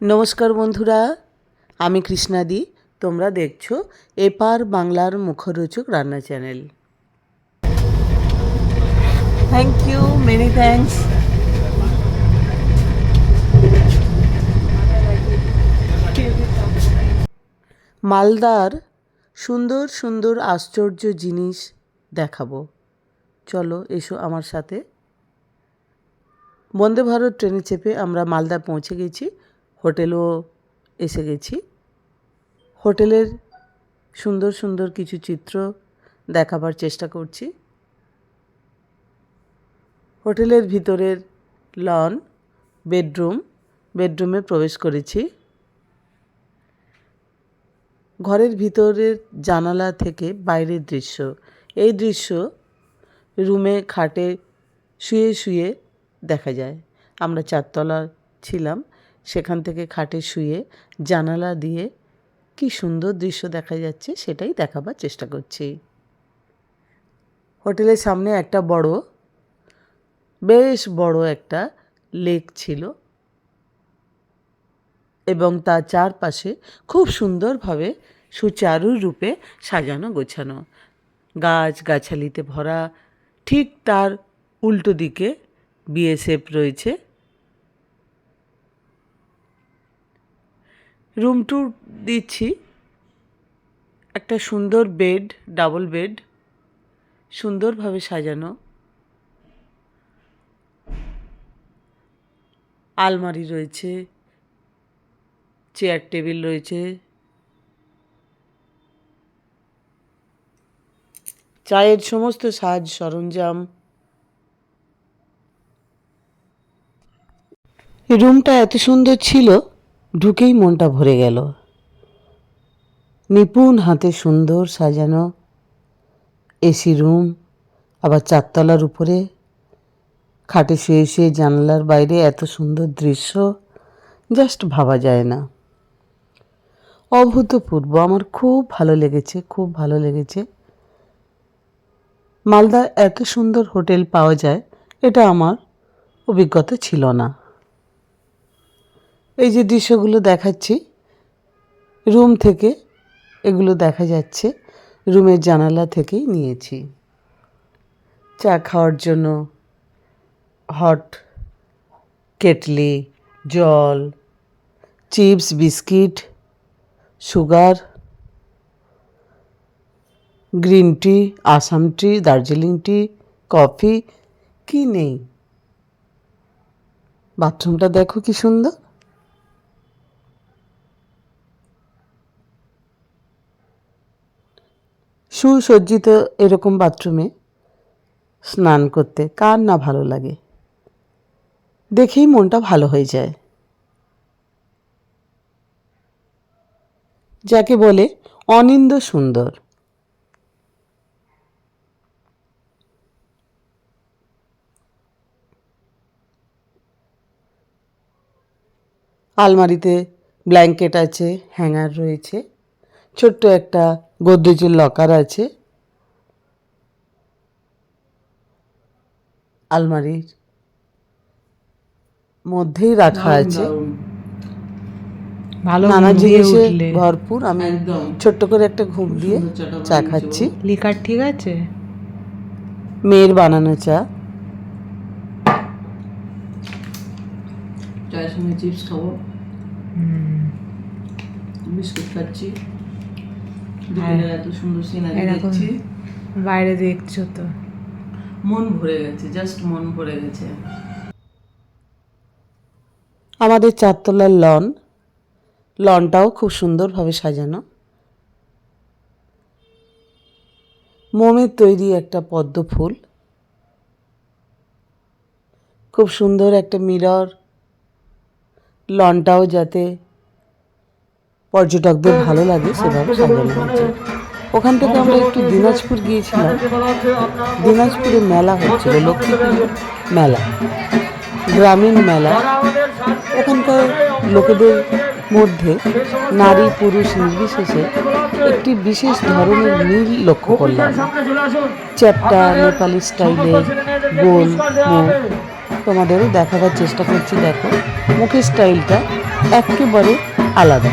নমস্কার বন্ধুরা, আমি কৃষ্ণাদি, তোমরা দেখছ এপার বাংলার মুখরোচক রান্না channel. Thank you many thanks মালদার সুন্দর সুন্দর আশ্চর্য জিনিস দেখাবো। চলো, এসো আমার সাথে। বন্দে ভারত ট্রেনে চেপে আমরা মালদা পৌঁছে গেছি। হোটেলও এসে গেছি। হোটেলের সুন্দর সুন্দর কিছু চিত্র দেখাবার চেষ্টা করছি। হোটেলের ভিতরের লন, বেডরুম, বেডরুমে প্রবেশ করেছি। ঘরের ভিতরের জানালা থেকে বাইরের দৃশ্য। এই দৃশ্য রুমে খাটে শুয়ে শুয়ে দেখা যায়। আমরা চারতলা ছিলাম। সেখান থেকে খাটে শুয়ে জানালা দিয়ে কি সুন্দর দৃশ্য দেখা যাচ্ছে সেটাই দেখাবার চেষ্টা করছি। হোটেলের সামনে একটা বড়, বেশ বড় একটা লেক ছিল এবং তার চারপাশে খুব সুন্দরভাবে সুচারু রূপে সাজানো গোছানো। গাছ গাছালিতে ভরা ঠিক তার উল্টো দিকে বিএসএফ রয়েছে। রুম ট্যুর দিচ্ছি। একটা সুন্দর বেড ডাবল বেড সুন্দরভাবে সাজানো। আলমারি রয়েছে চেয়ার টেবিল রয়েছে। চায়ের সমস্ত সাজ সরঞ্জাম। রুমটা এত সুন্দর ছিল। ঢুকেই মনটা ভরে গেল। নিপুণ হাতে সুন্দর সাজানো এসি রুম আবার চারতলার উপরে খাটে শুয়ে শুয়ে জানলার বাইরে এত সুন্দর দৃশ্য জাস্ট ভাবা যায় না। অভূতপূর্ব, আমার খুব ভালো লেগেছে, খুব ভালো লেগেছে। মালদা এত সুন্দর হোটেল পাওয়া যায়, এটা আমার অভিজ্ঞতা ছিল না। এই যে দৃশ্যগুলো দেখাচ্ছি, রুম থেকে এগুলো দেখা যাচ্ছে, রুমের জানালা থেকেই নিয়েছি। চা খাওয়ার জন্য হট কেটলি, জল, chips, biscuit, sugar, green tea, Assam tea, Darjeeling tea, coffee, কি নেই? বাথরুমটা দেখো কি সুন্দর। সুসজ্জিত এরকম বাথরুমে স্নান করতে কার না ভালো লাগে? দেখেই মনটা ভালো হয়ে যায়। যাকে বলে অনিন্দ সুন্দর। আলমারিতে ব্ল্যাঙ্কেট আছে, হ্যাঙ্গার রয়েছে। ছোট্ট একটা গোদরেজের লকার আছে। আলমারির মধ্যেই রাখা আছে। ভালো নানা জিনিসে ভরপুর আমি ছোট্ট করে একটা ঘুম দিয়ে চা খাচ্ছি। লিকার ঠিক আছে? মেয়ের বানানো চা। চায়ের সঙ্গে চিপস খাব। বিস্কুট খাচ্ছি। এত সুন্দর সিনারি দেখছি। বাইরে দেখছ তো। মন ভরে গেছে জাস্ট মন ভরে গেছে। আমাদের চারতলার লন লনটাও খুব সুন্দরভাবে সাজানো। মোমের তৈরি একটা পদ্ম ফুল। খুব সুন্দর একটা মিরর লনটাও যাতে পর্যটকদের ভালো লাগে সেভাবে সাজানো হয়েছে ওখান থেকে আমরা একটু দিনাজপুর গিয়েছিলাম। দিনাজপুরে মেলা হচ্ছিল, লক্ষ্মীপুরের মেলা, গ্রামীণ মেলা। ওখানকার লোকেদের মধ্যে নারী, পুরুষ নির্বিশেষে একটি বিশেষ ধরনের মিল লক্ষ্য করলাম। চ্যাপটা, নেপালি স্টাইলে, গোল, মুখ। তোমাদেরও দেখাবার চেষ্টা করছি, দেখো। মুখের স্টাইলটা একেবারে আলাদা।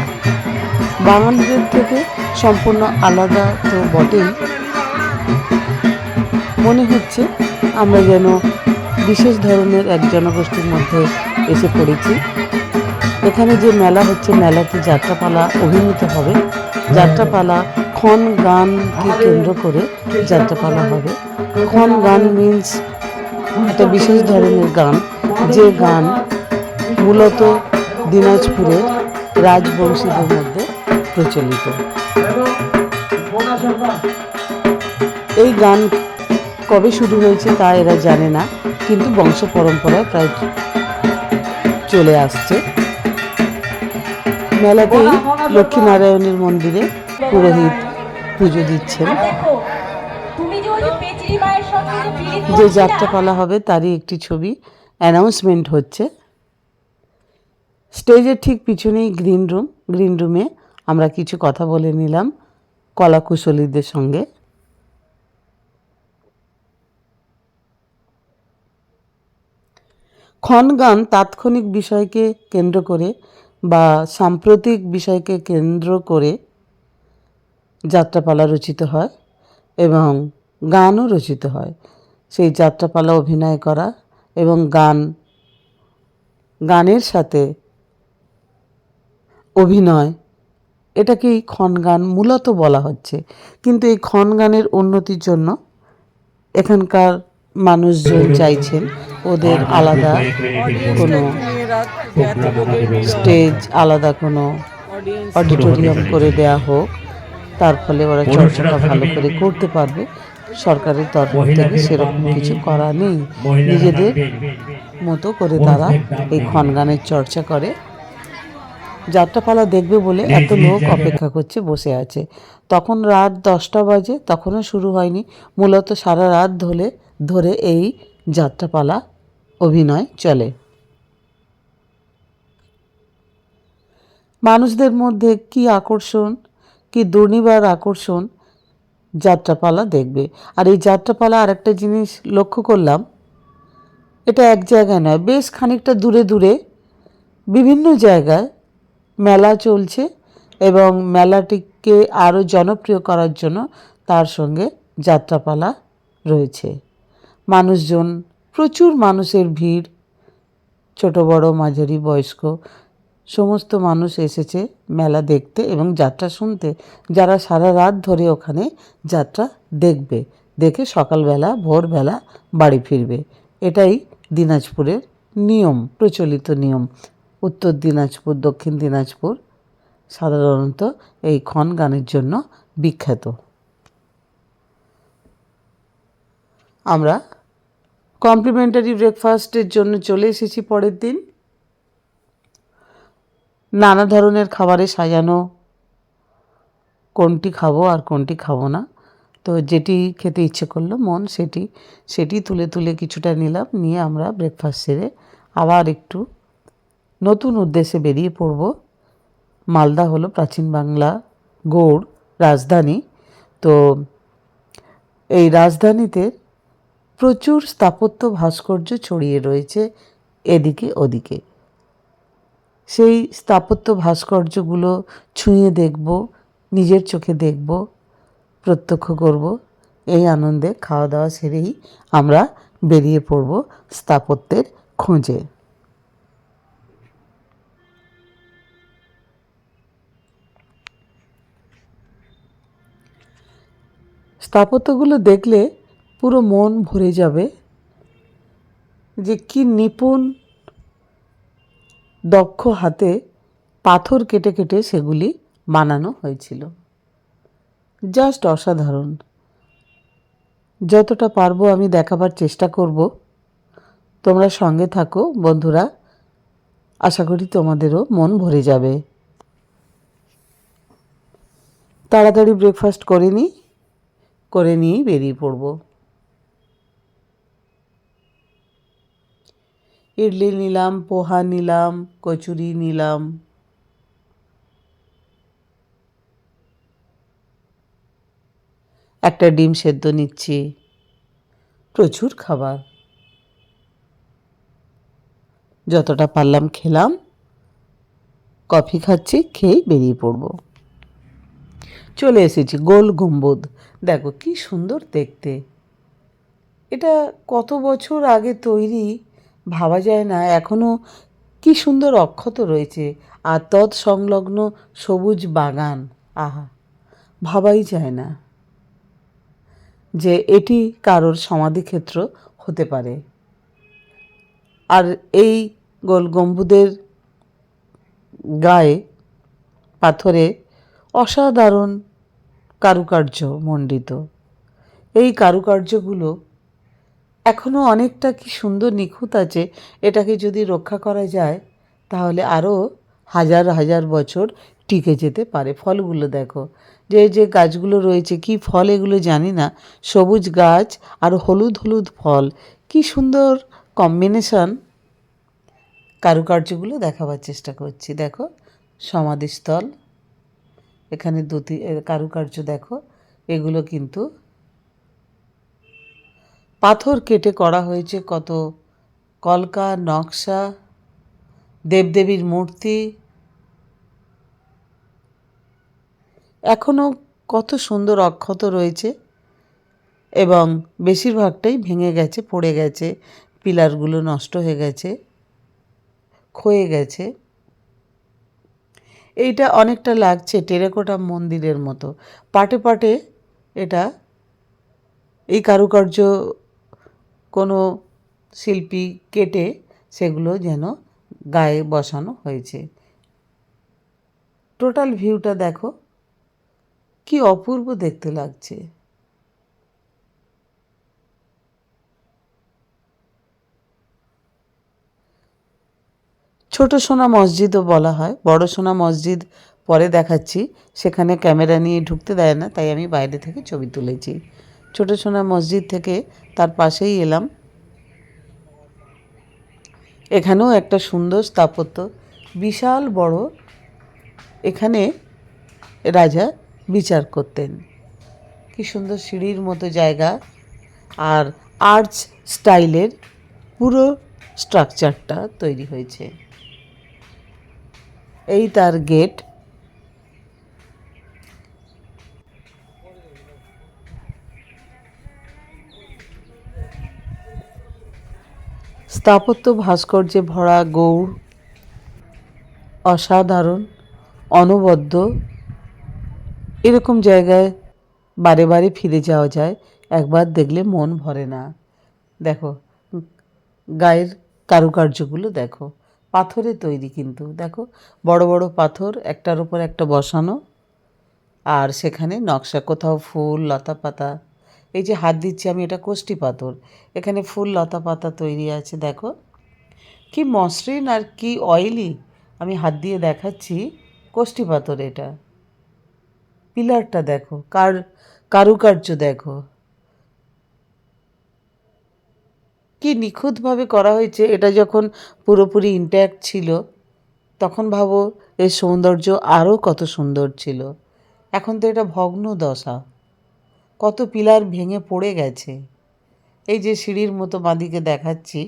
বাঙালিদের থেকে সম্পূর্ণ আলাদা তো বটেই। মনে হচ্ছে আমরা যেন বিশেষ ধরনের এক জনগোষ্ঠীর মধ্যে এসে পড়েছি। এখানে যে মেলা হচ্ছে, মেলাতে যাত্রাপালা অভিনীত হবে। যাত্রাপালা খন গানকে কেন্দ্র করে যাত্রাপালা হবে। খন গান মিন্স একটা বিশেষ ধরনের গান। যে গান মূলত দিনাজপুরের রাজবংশীদের মধ্যে প্রচলিত। এই গান কবে শুরু হয়েছে তা এরা জানে না কিন্তু বংশ পরম্পরায় প্রায় চলে আসছে। মেলাতেই লক্ষ্মীনারায়ণের মন্দিরে পুরোহিত পুজো দিচ্ছেন। যে ওই যে পেচড়ি মায়ের সঙ্গে যে বিলি যে করছিলা, যাত্রাপালা হবে তারই একটি ছবি অ্যানাউন্সমেন্ট হচ্ছে। স্টেজের ঠিক পিছনেই গ্রিন রুম গ্রিন রুমে আমরা কিছু কথা বলে নিলাম কলাকুশলীদের সঙ্গে। ক্ষণগান তাৎক্ষণিক বিষয়কে কেন্দ্র করে বা সাম্প্রতিক বিষয়কে কেন্দ্র করে যাত্রাপালা রচিত হয় এবং গানও রচিত হয়। সেই যাত্রাপালা অভিনয় করা এবং গান, গানের সাথে অভিনয় এটাকেই ক্ষণগান মূলত বলা হচ্ছে। কিন্তু এই ক্ষণগানের উন্নতির জন্য এখানকার মানুষজন চাইছেন ওদের আলাদা কোনো স্টেজ আলাদা কোনো অডিটোরিয়াম করে দেয়া হোক। তার ফলে ওরা চর্চাটা ভালো করে করতে পারবে। সরকারের তরফ থেকে সেরকম কিছু করা নেই। নিজেদের মতো করে তারা এই ক্ষণগানের চর্চা করে। যাত্রাপালা দেখবে বলে এত লোক অপেক্ষা করছে বসে আছে। তখন রাত দশটা বাজে তখনও শুরু হয়নি। মূলত সারা রাত ধরে ধরে এই যাত্রাপালা অভিনয় চলে। মানুষদের মধ্যে কি আকর্ষণ কি দুর্নিবার আকর্ষণ যাত্রাপালা দেখবে। আর এই যাত্রাপালা আরেকটা জিনিস লক্ষ্য করলাম এটা এক জায়গায় নয় বেশ খানিকটা দূরে দূরে বিভিন্ন জায়গায় মেলা চলছে এবং মেলাটিকে আরও জনপ্রিয় করার জন্য তার সঙ্গে যাত্রাপালা রয়েছে। মানুষজন, প্রচুর মানুষের ভিড়, ছোট, বড়, মাঝারি, বয়স্ক, সমস্ত মানুষ এসেছে মেলা দেখতে এবং যাত্রা শুনতে। যারা সারা রাত ধরে ওখানে যাত্রা দেখবে, দেখে সকালবেলা, ভোরবেলা বাড়ি ফিরবে। এটাই দিনাজপুরের নিয়ম, প্রচলিত নিয়ম। উত্তর দিনাজপুর, দক্ষিণ দিনাজপুর, সাধারণত এই ক্ষণ গানের জন্য বিখ্যাত। আমরা কমপ্লিমেন্টারি ব্রেকফাস্টের জন্য চলে এসেছি পরের দিন। নানা ধরনের খাবারে সাজানো, কোনটি খাব আর কোনটি খাব না। তো যেটি খেতে ইচ্ছে করল মন, সেটি সেটি তুলে তুলে কিছুটা নিলাম, নিয়ে আমরা ব্রেকফাস্ট সেরে আবার একটু নতুন উদ্দেশ্যে বেরিয়ে পড়ব। মালদা হলো প্রাচীন বাংলা গৌড় রাজধানী। তো এই রাজধানীতে প্রচুর স্থাপত্য ভাস্কর্য ছড়িয়ে রয়েছে এদিকে ওদিকে। সেই স্থাপত্য ভাস্কর্যগুলো ছুঁয়ে দেখব, নিজের চোখে দেখব, প্রত্যক্ষ করব। এই আনন্দে খাওয়া দাওয়া সেরেই আমরা বেরিয়ে পড়ব স্থাপত্যের খোঁজে। স্থাপত্যগুলো দেখলে পুরো মন ভরে যাবে যে কি নিপুণ দক্ষ হাতে পাথর কেটে কেটে সেগুলি বানানো হয়েছিল। জাস্ট অসাধারণ। যতটা পারব আমি দেখাবার চেষ্টা করব। তোমরা সঙ্গে থাকো বন্ধুরা। আশা করি তোমাদেরও মন ভরে যাবে। তাড়াতাড়ি ব্রেকফাস্ট করে নিই করে নিয়েই বেরিয়ে পড়ব। ইডলি নিলাম, পোহা নিলাম, কচুরি নিলাম। একটা ডিম সেদ্ধ নিচ্ছি। প্রচুর খাবার। যতটা পারলাম খেলাম। কফি খাচ্ছি, খেয়েই বেরিয়ে পড়ব। চলে এসেছি, গোল গম্বুদ। দেখো কি সুন্দর দেখতে। এটা কত বছর আগে তৈরি, ভাবা যায় না। এখনও কি সুন্দর অক্ষত রয়েছে। আর তৎ সংলগ্ন সবুজ বাগান, আহা, ভাবাই যায় না যে এটি কারোর সমাধিক্ষেত্র হতে পারে। আর এই গোল গম্বুদের গায়ে পাথরে অসাধারণ কারুকার্য মণ্ডিত। এই কারুকার্যগুলো এখনও অনেকটা কি সুন্দর নিখুঁত আছে, এটাকে যদি রক্ষা করা যায়, তাহলে আরও হাজার হাজার বছর টিকে যেতে পারে। ফলগুলো দেখো, যে যে গাছগুলো রয়েছে, কি ফল এগুলো জানি না, সবুজ গাছ আর হলুদ হলুদ ফল, কি সুন্দর কম্বিনেশন কারুকার্যগুলো দেখাবার চেষ্টা করছি। দেখো, সমাধিস্থল। এখানে দুটি কারুকার্য দেখো। এগুলো কিন্তু পাথর কেটে করা হয়েছে কত, কলকা, নকশা, দেবদেবীর মূর্তি। এখনও কত সুন্দর অক্ষত রয়েছে এবং বেশিরভাগটাই ভেঙে গেছে, পড়ে গেছে, পিলারগুলো নষ্ট হয়ে গেছে, ক্ষয়ে গেছে। এইটা অনেকটা লাগছে টেরাকোটা মন্দিরের মতো। পাটে পাটে এটা এই কারুকার্য কোনো শিল্পী কেটে সেগুলো যেন গায়ে বসানো হয়েছে। টোটাল ভিউটা দেখো, কি অপূর্ব দেখতে লাগছে। ছোট সোনা মসজিদও বলা হয়। বড় সোনা মসজিদ পরে দেখাচ্ছি। সেখানে ক্যামেরা নিয়ে ঢুকতে দেয় না, তাই আমি বাইরে থেকে ছবি তুলেছি। ছোট সোনা মসজিদ থেকে তার পাশেই এলাম। এখানেও একটা সুন্দর স্থাপত্য। বিশাল বড়। এখানে রাজা বিচার করতেন। কি সুন্দর সিঁড়ির মতো জায়গা আর আর্চ স্টাইলের পুরো স্ট্রাকচারটা তৈরি হয়েছে। এই তার গেট স্থাপত্য ভাস্কর্যে ভরা গৌড়, অসাধারণ, অনবদ্য। এরকম জায়গায় বারে বারে ফিরে যাওয়া যায়, একবার দেখলে মন ভরে না। দেখো, গায়ের কারুকার্যগুলো দেখো। পাথরে তৈরি কিন্তু, দেখো। বড় বড় পাথর, একটার উপর একটা বসানো, আর সেখানে নকশা কোথাও ফুল, লতা পাতা। এই যে হাত দিচ্ছি আমি, এটা কোষ্টি পাথর। এখানে ফুল, লতা পাতা তৈরি আছে, দেখো। কি মসৃণ আর কি অয়েলি আমি হাত দিয়ে দেখাচ্ছি কোষ্টি পাথর এটা। পিলারটা দেখো, কার, কারুকার্য দেখো। কি নিখুঁতভাবে করা হয়েছে? এটা যখন পুরোপুরি ইন্ট্যাক্ট ছিল, তখন ভাবো এর সৌন্দর্য আরও কত সুন্দর ছিল। এখন তো এটা ভগ্ন দশা। কত পিলার ভেঙে পড়ে গেছে। এই যে সিঁড়ির মতো বাঁদিকে দেখাচ্ছি,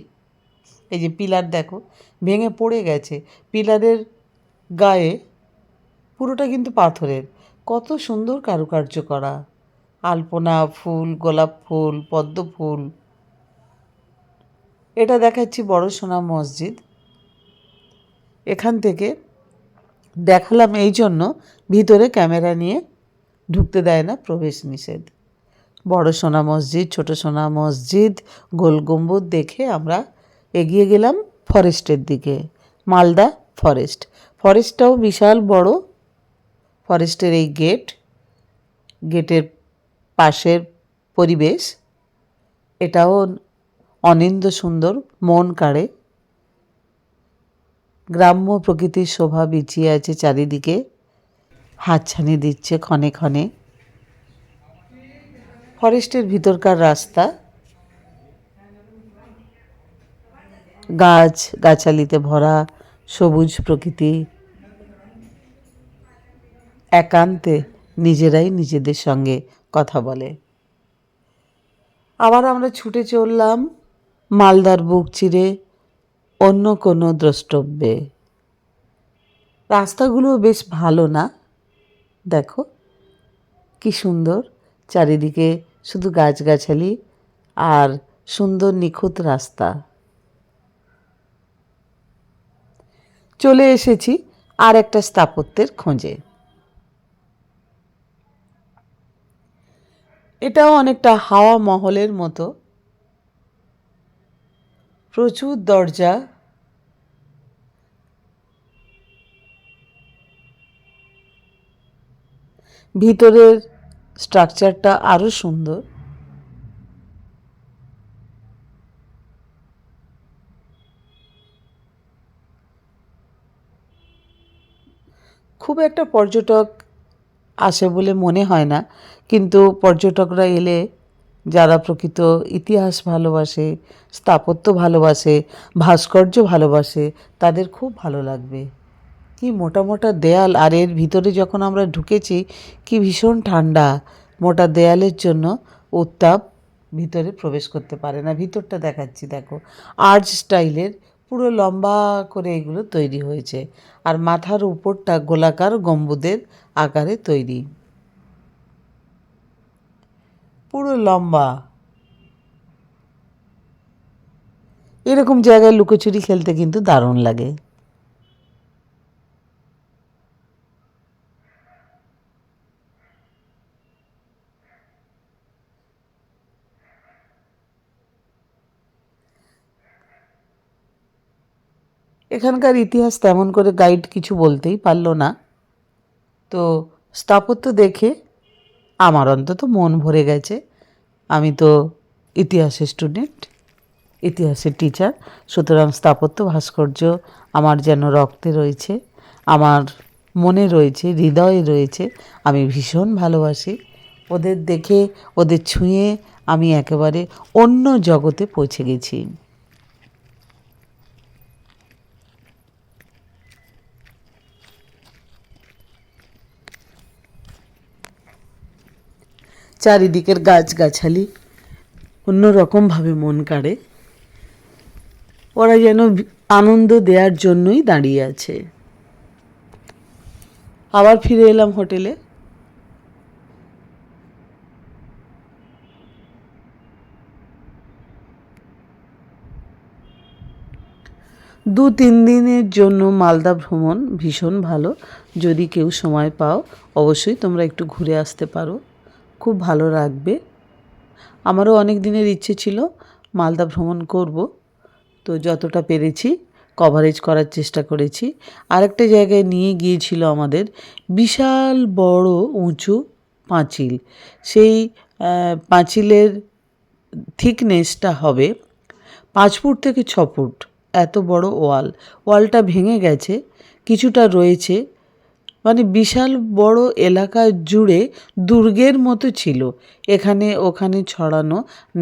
এই যে পিলার দেখো, ভেঙে পড়ে গেছে। পিলারের গায়ে পুরোটা কিন্তু পাথরের। কত সুন্দর কারুকার্য করা। আলপনা ফুল, গোলাপ ফুল, পদ্ম ফুল এটা দেখাচ্ছি বড় সোনা মসজিদ। এখান থেকে দেখালাম এই জন্য ভিতরে ক্যামেরা নিয়ে ঢুকতে দেয় না প্রবেশ নিষেধ। বড় সোনা মসজিদ, ছোট সোনা মসজিদ, গোল গম্বুজ দেখে আমরা এগিয়ে গেলাম ফরেস্টের দিকে। মালদা ফরেস্ট। ফরেস্টটাও বিশাল বড়। ফরেস্টের এই গেট, গেটের পাশের পরিবেশ, এটাও অনিন্দ সুন্দর, মন কাড়ে। গ্রাম্য প্রকৃতির শোভা বিছিয়ে আছে চারিদিকে। হাতছানি দিচ্ছে ক্ষণে ক্ষণে। ফরেস্টের ভিতরকার রাস্তা। গাছ গাছালিতে ভরা সবুজ প্রকৃতি। একান্তে নিজেরাই নিজেদের সঙ্গে কথা বলে। আবার আমরা ছুটে চললাম মালদার বুক চিরে অন্য কোনো দ্রষ্টব্যে। রাস্তাগুলো বেশ ভালো না? দেখো, কি সুন্দর চারিদিকে শুধু গাছগাছালি আর সুন্দর নিখুঁত রাস্তা। চলে এসেছি আর একটা স্থাপত্যের খোঁজে। এটাও অনেকটা হাওয়া মহলের মতো প্রচুর দরজা। ভিতরের স্ট্রাকচারটা আরও সুন্দর। খুব একটা পর্যটক আসে বলে মনে হয় না, কিন্তু পর্যটকরা এলে যারা প্রকৃত ইতিহাস ভালোবাসে, স্থাপত্য ভালোবাসে, ভাস্কর্য ভালোবাসে, তাদের খুব ভালো লাগবে। কি মোটা মোটা দেয়াল, আর এর ভিতরে যখন আমরা ঢুকেছি, কি ভীষণ ঠান্ডা। মোটা দেয়ালের জন্য উত্তাপ ভিতরে প্রবেশ করতে পারে না। ভিতরটা দেখাচ্ছি, দেখো। আর্চ স্টাইলের পুরো লম্বা করে এগুলো তৈরি হয়েছে। আর মাথার উপরটা গোলাকার গম্বুদের আকারে তৈরি। পুরো লম্বা। এরকম জায়গায় লুকোচুরি খেলতে কিন্তু দারুণ লাগে। এখানকার ইতিহাস তেমন করে গাইড কিছু বলতেই পারল না। তো স্থাপত্য দেখে আমার অন্তত মন ভরে গেছে। আমি তো ইতিহাসের স্টুডেন্ট ইতিহাসের টিচার সুতরাং স্থাপত্য ভাস্কর্য আমার যেন রক্তে রয়েছে, আমার মনে রয়েছে, হৃদয়ে রয়েছে, আমি ভীষণ ভালোবাসি। ওদের দেখে, ওদের ছুঁয়ে আমি একেবারে অন্য জগতে পৌঁছে গেছি। চারিদিকের গাছগাছালি অন্যরকমভাবে মন কাড়ে। ওরা যেন আনন্দ দেওয়ার জন্যই দাঁড়িয়ে আছে। আবার ফিরে এলাম হোটেলে। দু তিন দিনের জন্য মালদা ভ্রমণ ভীষণ ভালো। যদি কেউ সময় পাও, অবশ্যই তোমরা একটু ঘুরে আসতে পারো। খুব ভালো লাগবে আমারও অনেক দিনের ইচ্ছে ছিল মালদা ভ্রমণ করব। তো যতটা পেরেছি কভারেজ করার চেষ্টা করেছি। আরেকটা জায়গায় নিয়ে গিয়েছিল আমাদের বিশাল বড় উঁচু পাঁচিল। সেই পাঁচিলের থিকনেসটা হবে পাঁচ ফুট থেকে ছ ফুট। এত বড় ওয়াল। ওয়ালটা ভেঙে গেছে, কিছুটা রয়েছে মানে বিশাল বড় এলাকা জুড়ে দুর্গের মতো ছিল। এখানে ওখানে ছড়ানো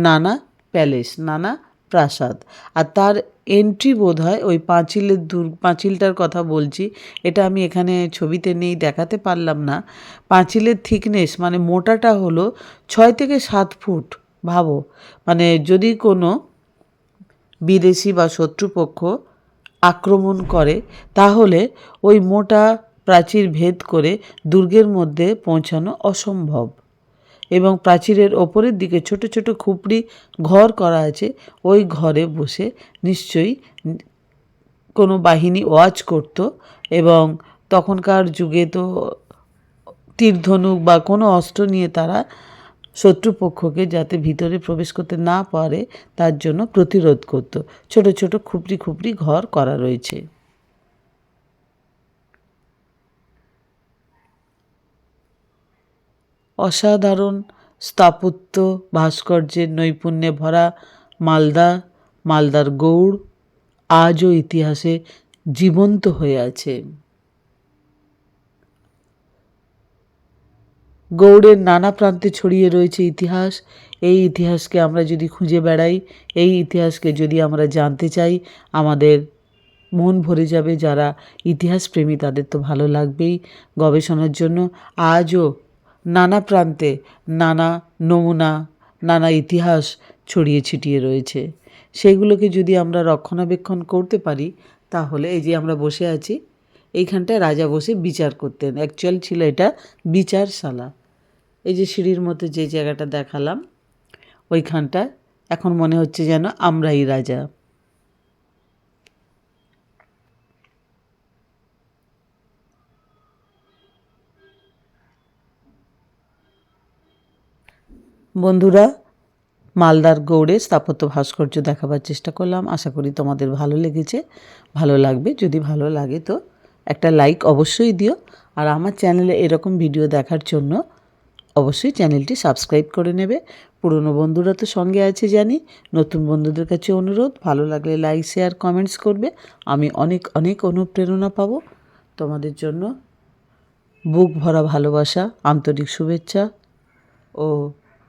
নানা প্যালেস, নানা প্রাসাদ। আর তার এন্ট্রি বোধ হয় ওই পাঁচিলের দুর্গ পাঁচিলটার কথা বলছি, এটা আমি এখানে ছবিতে নেই, দেখাতে পারলাম না। পাঁচিলের থিকনেস মানে মোটাটা হলো ছয় থেকে সাত ফুট, ভাবো। মানে যদি কোনো বিদেশি বা শত্রুপক্ষ আক্রমণ করে, তাহলে ওই মোটা প্রাচীর ভেদ করে দুর্গের মধ্যে পৌঁছানো অসম্ভব। এবং প্রাচীরের ওপরের দিকে ছোট ছোট খুপড়ি ঘর করা আছে, ওই ঘরে বসে নিশ্চয়ই কোনো বাহিনী ওয়াচ করত এবং তখনকার যুগে তো তীরধনুক বা কোনো অস্ত্র নিয়ে তারা শত্রুপক্ষকে যাতে ভিতরে প্রবেশ করতে না পারে, তার জন্য প্রতিরোধ করত। ছোট ছোট খুপড়ি খুপড়ি ঘর করা রয়েছে। অসাধারণ স্থাপত্য, ভাস্কর্যের নৈপুণ্যে ভরা মালদা, মালদার গৌড় আজও ইতিহাসে জীবন্ত হয়ে আছে। গৌড়ের নানা প্রান্তে ছড়িয়ে রয়েছে ইতিহাস। এই ইতিহাসকে আমরা যদি খুঁজে বেড়াই, এই ইতিহাসকে যদি আমরা জানতে চাই, আমাদের মন ভরে যাবে যারা ইতিহাস প্রেমী তাদের তো ভালো লাগবেই। গবেষণার জন্য আজও নানা প্রান্তে নানা নমুনা, নানা ইতিহাস ছড়িয়ে ছিটিয়ে রয়েছে। সেইগুলোকে যদি আমরা রক্ষণাবেক্ষণ করতে পারি, তাহলে এই যে আমরা বসে আছি, এইখানটায় রাজা বসে বিচার করতেন। অ্যাকচুয়াল ছিল এটা বিচারশালা। এই যে সিঁড়ির মধ্যে যে জায়গাটা দেখালাম ওইখানটা এখন মনে হচ্ছে যেন আমরাই রাজা। বন্ধুরা, মালদার গৌড়ে স্থাপত্য ভাস্কর্য দেখাবার চেষ্টা করলাম। আশা করি তোমাদের ভালো লেগেছে। ভালো লাগবে, যদি ভালো লাগে তো একটা লাইক অবশ্যই দিও। আর আমার চ্যানেলে এরকম ভিডিও দেখার জন্য অবশ্যই চ্যানেলটি সাবস্ক্রাইব করে নেবে। পুরনো বন্ধুরা তো সঙ্গে আছে জানি। নতুন বন্ধুদের কাছে অনুরোধ, ভালো লাগলে লাইক, শেয়ার, কমেন্টস করবে। আমি অনেক অনেক অনুপ্রেরণা পাবো। তোমাদের জন্য বুক ভরা ভালোবাসা, আন্তরিক শুভেচ্ছা ও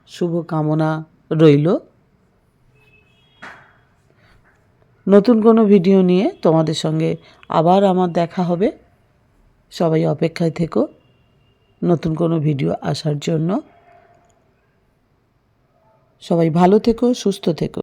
শুভ কামনা রইল। নতুন কোনো ভিডিও নিয়ে তোমাদের সঙ্গে আবার আমার দেখা হবে। সবাই অপেক্ষায় থেকো। নতুন কোনো ভিডিও আসার জন্য সবাই ভালো থেকো, সুস্থ থেকো।